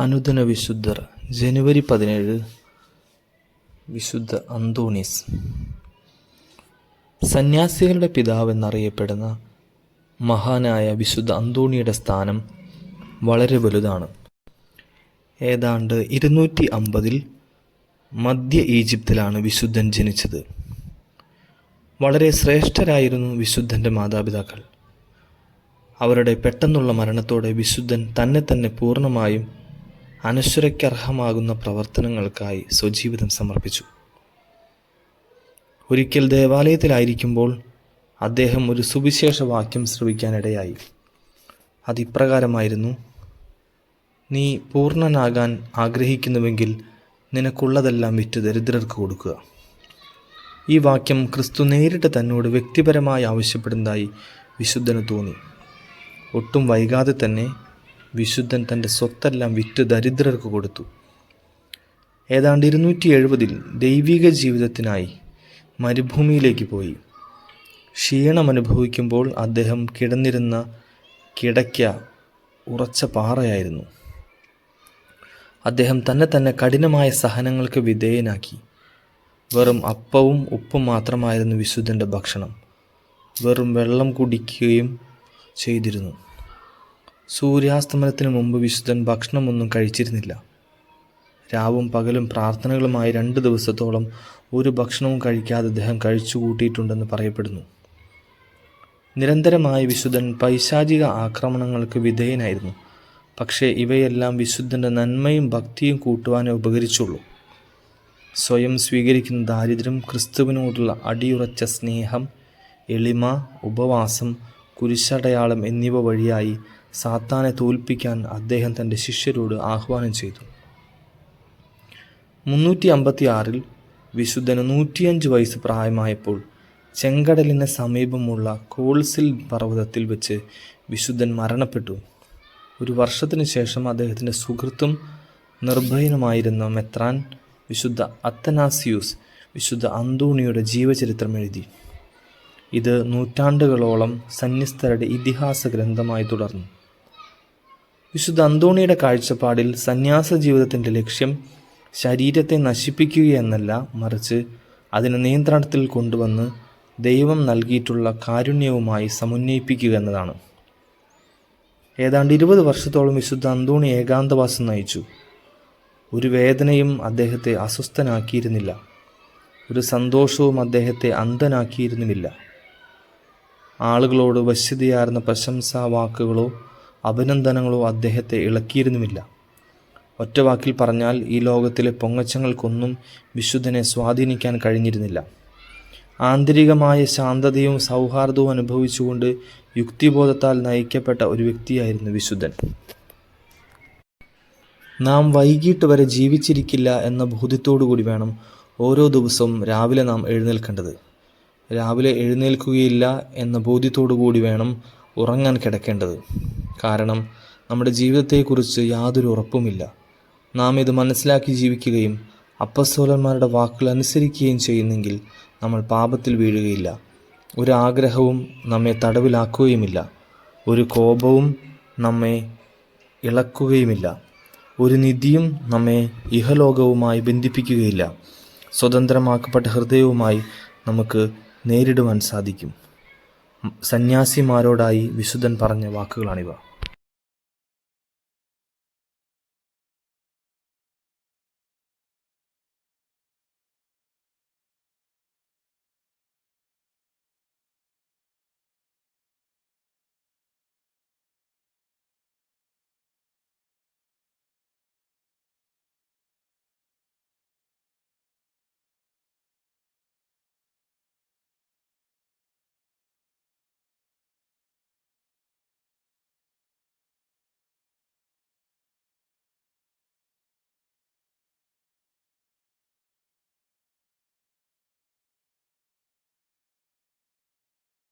അനുദിന വിശുദ്ധർ. ജനുവരി പതിനേഴ് വിശുദ്ധ അന്തോണീസ്. സന്യാസികളുടെ പിതാവെന്നറിയപ്പെടുന്ന മഹാനായ വിശുദ്ധ അന്തോണിയുടെ സ്ഥാനം വളരെ വലുതാണ്. ഏതാണ്ട് ഇരുന്നൂറ്റി അമ്പതിൽ മധ്യ ഈജിപ്തിലാണ് വിശുദ്ധൻ ജനിച്ചത്. വളരെ ശ്രേഷ്ഠരായിരുന്നു വിശുദ്ധന്റെ മാതാപിതാക്കൾ. അവരുടെ പെട്ടെന്നുള്ള മരണത്തോടെ വിശുദ്ധൻ തന്നെ തന്നെ പൂർണമായും അനശ്വരയ്ക്കർഹമാകുന്ന പ്രവർത്തനങ്ങൾക്കായി സ്വജീവിതം സമർപ്പിച്ചു. ഒരിക്കൽ ദേവാലയത്തിലായിരിക്കുമ്പോൾ അദ്ദേഹം ഒരു സുവിശേഷ വാക്യം ശ്രവിക്കാനിടയായി. അതിപ്രകാരമായിരുന്നു നീ പൂർണനാകാൻ ആഗ്രഹിക്കുന്നുവെങ്കിൽ നിനക്കുള്ളതെല്ലാം വിറ്റ് ദരിദ്രർക്ക് കൊടുക്കുക. ഈ വാക്യം ക്രിസ്തു നേരിട്ട് തന്നോട് വ്യക്തിപരമായി ആവശ്യപ്പെടുന്നതായി വിശുദ്ധന് തോന്നി. ഒട്ടും വൈകാതെ തന്നെ വിശുദ്ധൻ തന്റെ സ്വത്തെല്ലാം വിറ്റ് ദരിദ്രർക്ക് കൊടുത്തു. ഏതാണ്ട് ഇരുന്നൂറ്റി എഴുപതിൽ ദൈവിക ജീവിതത്തിനായി മരുഭൂമിയിലേക്ക് പോയി. ക്ഷീണം അനുഭവിക്കുമ്പോൾ അദ്ദേഹം കിടന്നിരുന്ന കിടക്ക ഉറച്ച പാറയായിരുന്നു. അദ്ദേഹം തന്നെ തന്നെ കഠിനമായ സഹനങ്ങൾക്ക് വിധേയനാക്കി. വെറും അപ്പവും ഉപ്പും മാത്രമായിരുന്നു വിശുദ്ധന്റെ ഭക്ഷണം. വെറും വെള്ളം കുടിക്കുകയും ചെയ്തിരുന്നു. സൂര്യാസ്തമനത്തിന് മുമ്പ് വിശുദ്ധൻ ഭക്ഷണമൊന്നും കഴിച്ചിരുന്നില്ല. രാവും പകലും പ്രാർത്ഥനകളുമായി രണ്ട് ദിവസത്തോളം ഒരു ഭക്ഷണവും കഴിക്കാതെ അദ്ദേഹം കഴിച്ചു കൂട്ടിയിട്ടുണ്ടെന്ന് പറയപ്പെടുന്നു. നിരന്തരമായി വിശുദ്ധൻ പൈശാചിക ആക്രമണങ്ങൾക്ക് വിധേയനായിരുന്നു. പക്ഷേ ഇവയെല്ലാം വിശുദ്ധന്റെ നന്മയും ഭക്തിയും കൂട്ടുവാനേ ഉപകരിച്ചുള്ളൂ. സ്വയം സ്വീകരിക്കുന്ന ദാരിദ്ര്യം ക്രിസ്തുവിനോടുള്ള അടിയുറച്ച സ്നേഹം എളിമ ഉപവാസം കുരിശടയാളം എന്നിവ വഴിയായി സാത്താനെ തോൽപ്പിക്കാൻ അദ്ദേഹം തന്റെ ശിഷ്യരോട് ആഹ്വാനം ചെയ്തു. മുന്നൂറ്റി അമ്പത്തി ആറിൽ വിശുദ്ധന് നൂറ്റിയഞ്ച് വയസ്സ് പ്രായമായപ്പോൾ ചെങ്കടലിന് സമീപമുള്ള കോൾസിൽ പർവതത്തിൽ വെച്ച് വിശുദ്ധൻ മരണപ്പെട്ടു. ഒരു വർഷത്തിനു ശേഷം അദ്ദേഹത്തിന്റെ സുഹൃത്തും നിർഭയനുമായിരുന്ന മെത്രാൻ വിശുദ്ധ അത്തനാസിയൂസ് വിശുദ്ധ അന്തോണിയുടെ ജീവചരിത്രം എഴുതി. ഇത് നൂറ്റാണ്ടുകളോളം സന്യസ്തരുടെ ഇതിഹാസ ഗ്രന്ഥമായി തുടർന്നു. വിശുദ്ധ അന്തോണിയുടെ കാഴ്ചപ്പാടിൽ സന്യാസ ജീവിതത്തിന്റെ ലക്ഷ്യം ശരീരത്തെ നശിപ്പിക്കുക എന്നല്ല മറിച്ച് അതിനെ നിയന്ത്രണത്തിൽ കൊണ്ടുവന്ന് ദൈവം നൽകിയിട്ടുള്ള കാരുണ്യവുമായി സമന്വയിപ്പിക്കുക എന്നതാണ്. ഏതാണ്ട് ഇരുപത് വർഷത്തോളം വിശുദ്ധ അന്തോണി ഏകാന്തവാസം നയിച്ചു. ഒരു വേദനയും അദ്ദേഹത്തെ അസ്വസ്ഥനാക്കിയിരുന്നില്ല. ഒരു സന്തോഷവും അദ്ദേഹത്തെ അന്ധനാക്കിയിരുന്നുമില്ല. ആളുകളോട് വശ്യതയാർന്ന പ്രശംസാ വാക്കുകളോ അഭിനന്ദനങ്ങളോ അദ്ദേഹത്തെ ഇളക്കിയിരുന്നുമില്ല. ഒറ്റ വാക്കിൽ പറഞ്ഞാൽ ഈ ലോകത്തിലെ പൊങ്ങച്ചങ്ങൾക്കൊന്നും വിശുദ്ധനെ സ്വാധീനിക്കാൻ കഴിഞ്ഞിരുന്നില്ല. ആന്തരികമായ ശാന്തതയും സൗഹാർദ്ദവും അനുഭവിച്ചുകൊണ്ട് യുക്തിബോധത്താൽ നയിക്കപ്പെട്ട ഒരു വ്യക്തിയായിരുന്നു വിശുദ്ധൻ. നാം വൈകിട്ട് വരെ ജീവിച്ചിരിക്കില്ല എന്ന ബോധ്യത്തോടു കൂടി വേണം ഓരോ ദിവസവും രാവിലെ നാം എഴുന്നേൽക്കേണ്ടത്. രാവിലെ എഴുന്നേൽക്കുകയില്ല എന്ന ബോധ്യത്തോടു കൂടി വേണം ഉറങ്ങാൻ കിടക്കേണ്ടത്. കാരണം നമ്മുടെ ജീവിതത്തെക്കുറിച്ച് യാതൊരു ഉറപ്പുമില്ല. നാം ഇത് മനസ്സിലാക്കി ജീവിക്കുകയും അപ്പസ്തോലന്മാരുടെ വാക്കുകൾ അനുസരിക്കുകയും ചെയ്യുന്നെങ്കിൽ നമ്മൾ പാപത്തിൽ വീഴുകയില്ല. ഒരു ആഗ്രഹവും നമ്മെ തടവിലാക്കുകയുമില്ല. ഒരു കോപവും നമ്മെ ഇളക്കുകയുമില്ല. ഒരു നിധിയും നമ്മെ ഇഹലോകവുമായി ബന്ധിപ്പിക്കുകയില്ല. സ്വതന്ത്രമാക്കപ്പെട്ട ഹൃദയവുമായി നമുക്ക് നേരിടുവാൻ സാധിക്കും. സന്യാസിമാരോടായി വിശുദ്ധൻ പറഞ്ഞ വാക്കുകളാണിവ.